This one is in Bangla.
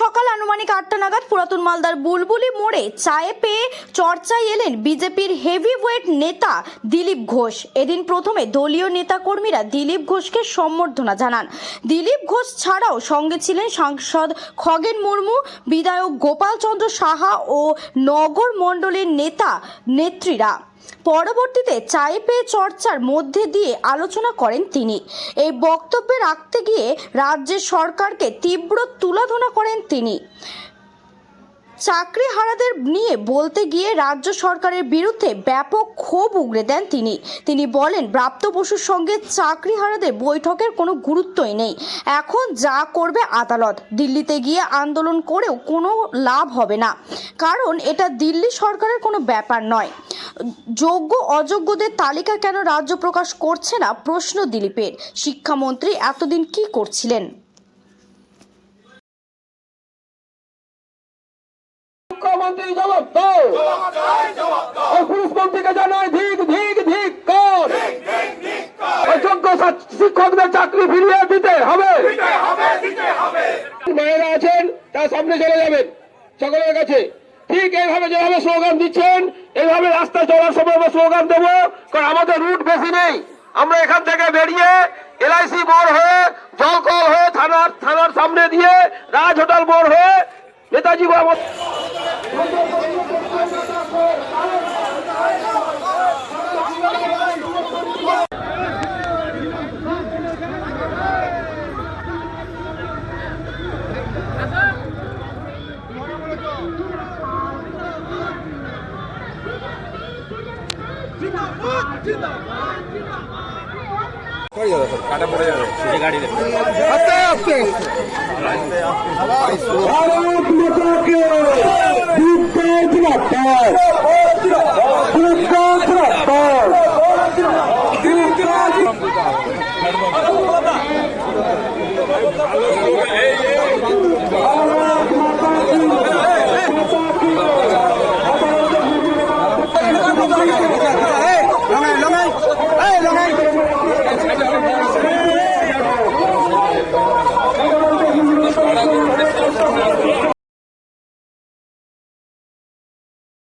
সকাল আনুমানিক আটটা নাগাদ পুরাতন মালদার বুলবুলি মোড়ে চায়ে পেয়ে চর্চায় এলেন বিজেপির হেভি ওয়েট নেতা দিলীপ ঘোষ। এদিন প্রথমে দলীয় নেতাকর্মীরা দিলীপ ঘোষকে সম্বর্ধনা জানান। দিলীপ ঘোষ ছাড়াও সঙ্গে ছিলেন সাংসদ খগেন মুর্মু, বিধায়ক গোপালচন্দ্র সাহা ও নগর মণ্ডলের নেতা, নেত্রীরা। পরবর্তীতে চায়ে পেয়ে চর্চার মধ্যে দিয়ে আলোচনা করেন তিনি। এই বক্তব্যে রাখতে গিয়ে রাজ্যের সরকারকে তীব্র তুলাধনা করেন তিনি। চাকরি হারাদের নিয়ে বলতে গিয়ে রাজ্য সরকারের বিরুদ্ধে ব্যাপক ক্ষোভ উগড়ে দেন তিনি। তিনি বলেন প্রাপ্ত বসুর সঙ্গে চাকরি হারাদের বৈঠকের কোনো গুরুত্বই নেই। এখন যা করবে আদালত। দিল্লিতে গিয়ে আন্দোলন করেও কোনো লাভ হবে না। কারণ এটা দিল্লি সরকারের কোনো ব্যাপার নয়। যোগ্য, অযোগ্যদের তালিকা কেন রাজ্য প্রকাশ করছে না? প্রশ্ন দিলীপের। শিক্ষামন্ত্রী এতদিন কি করছিলেন? মুখ্যমন্ত্রী জবাব দাও। ওই পুলিশ জানায় ধিক ধিক ধিক কর। ওই শিক্ষকদের চাকরি ফিরিয়ে দিতে হবে। মায়েরা আছেন, তার সামনে চলে যাবেন সকলের কাছে। ঠিক এইভাবে যেভাবে স্লোগান দিচ্ছেন এইভাবে রাস্তায় চলার সময় আমরা স্লোগান দেবো, কারণ আমাদের রুট বেশি নেই। আমরা এখান থেকে বেরিয়ে এলআইসি মোড় হয়ে জলকল হয়ে থানার থানার সামনে দিয়ে রাজ হোটেল মোড় হয়ে নেতাজি আমার কাটা পড়ে যাবে গাড়ি আস্তে আস্তে